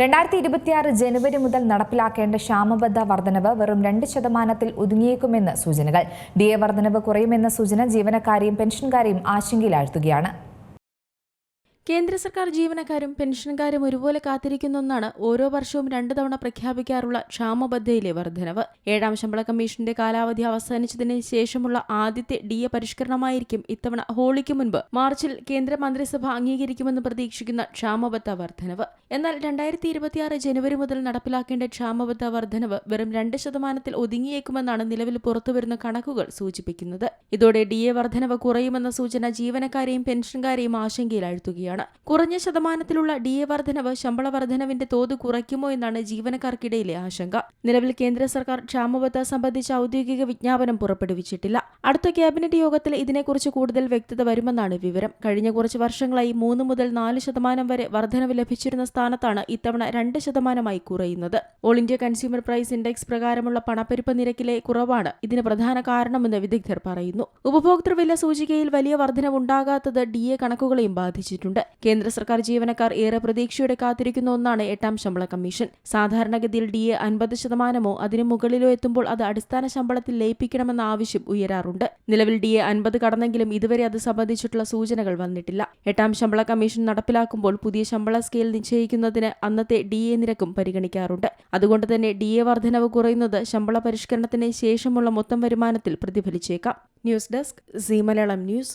രണ്ടായിരത്തി ഇരുപത്തിയാറ് ജനുവരി മുതൽ നടപ്പിലാക്കേണ്ട ക്ഷാമബദ്ധ വർധനവ് വെറും രണ്ട് ശതമാനത്തിൽ ഒതുങ്ങിയേക്കുമെന്ന് സൂചനകൾ. ഡി എ വർധനവ് കുറയുമെന്ന സൂചന ജീവനക്കാരെയും പെൻഷൻകാരെയും ആശങ്കയിലാഴ്ത്തുകയാണ്. കേന്ദ്ര സർക്കാർ ജീവനക്കാരും പെൻഷൻകാരും ഒരുപോലെ കാത്തിരിക്കുന്ന ഒന്നാണ് ഓരോ വർഷവും രണ്ടു തവണ പ്രഖ്യാപിക്കാറുള്ള ക്ഷാമബദ്ധയിലെ വർധനവ്. ഏഴാം ശമ്പള കമ്മീഷന്റെ കാലാവധി അവസാനിച്ചതിന് ശേഷമുള്ള ആദ്യത്തെ ഡി എ പരിഷ്കരണമായിരിക്കും ഇത്തവണ ഹോളിക്ക് മുൻപ്. മാർച്ചിൽ കേന്ദ്ര മന്ത്രിസഭ അംഗീകരിക്കുമെന്ന് പ്രതീക്ഷിക്കുന്ന ക്ഷാമബദ്ധ വർധനവ്. എന്നാൽ രണ്ടായിരത്തി ഇരുപത്തിയാറ് ജനുവരി മുതൽ നടപ്പിലാക്കേണ്ട ക്ഷാമബദ്ധ വർധനവ് വെറും രണ്ട് ശതമാനത്തിൽ ഒതുങ്ങിയേക്കുമെന്നാണ് നിലവിൽ പുറത്തുവരുന്ന കണക്കുകൾ സൂചിപ്പിക്കുന്നത്. ഇതോടെ ഡി എ വർധനവ് കുറയുമെന്ന സൂചന ജീവനക്കാരെയും പെൻഷൻകാരെയും ആശങ്കയിലാഴ്ത്തുകയാണ്. കുറഞ്ഞ ശതമാനത്തിലുള്ള ഡി എ വർധനവ് ശമ്പള വർധനവിന്റെ തോത് കുറയ്ക്കുമോ എന്നാണ് ജീവനക്കാർക്കിടയിലെ ആശങ്ക. നിലവിൽ കേന്ദ്ര സർക്കാർ ക്ഷാമബത്ത സംബന്ധിച്ച ഔദ്യോഗിക വിജ്ഞാപനം പുറപ്പെടുവിച്ചിട്ടില്ല. അടുത്ത ക്യാബിനറ്റ് യോഗത്തിൽ ഇതിനെക്കുറിച്ച് കൂടുതൽ വ്യക്തത വരുമെന്നാണ് വിവരം. കഴിഞ്ഞ കുറച്ച് വർഷങ്ങളായി മൂന്ന് മുതൽ നാല് ശതമാനം വരെ വർധനവ് ലഭിച്ചിരുന്ന സ്ഥാനത്താണ് ഇത്തവണ രണ്ട് ശതമാനമായി കുറയുന്നത്. All India consumer price index പ്രകാരമുള്ള പണപ്പെരുപ്പ നിരക്കിലെ കുറവാണ്. ഇതിന് പ്രധാന കാരണമെന്ന് വിദഗ്ധർ പറയുന്നു. ഉപഭോക്തൃ വില സൂചികയിൽ വലിയ വർധനവുണ്ടാകാത്തത് ഡി എ കണക്കുകളെയും ബാധിച്ചിട്ടുണ്ട്. കേന്ദ്ര സർക്കാർ ജീവനക്കാർ ഏറെ പ്രതീക്ഷയോടെ കാത്തിരിക്കുന്ന ഒന്നാണ് എട്ടാം ശമ്പള കമ്മീഷൻ. സാധാരണഗതിയിൽ ഡി എ അൻപത് ശതമാനമോ അതിനു മുകളിലോ എത്തുമ്പോൾ അത് അടിസ്ഥാന ശമ്പളത്തിൽ ലയിപ്പിക്കണമെന്ന ആവശ്യം ഉയരാറുണ്ട്. നിലവിൽ ഡി എ അൻപത് കടന്നെങ്കിലും ഇതുവരെ അത് സംബന്ധിച്ചിട്ടുള്ള സൂചനകൾ വന്നിട്ടില്ല. എട്ടാം ശമ്പള കമ്മീഷൻ നടപ്പിലാക്കുമ്പോൾ പുതിയ ശമ്പള സ്കെയിൽ നിശ്ചയിക്കുന്നതിന് അന്നത്തെ ഡി എ നിരക്കും പരിഗണിക്കാറുണ്ട്. അതുകൊണ്ട് തന്നെ ഡി എ വർധനവ് കുറയുന്നത് ശമ്പള പരിഷ്കരണത്തിന് ശേഷമുള്ള മൊത്തം വരുമാനത്തിൽ പ്രതിഫലിച്ചേക്കാം. News desk C Malayalam news.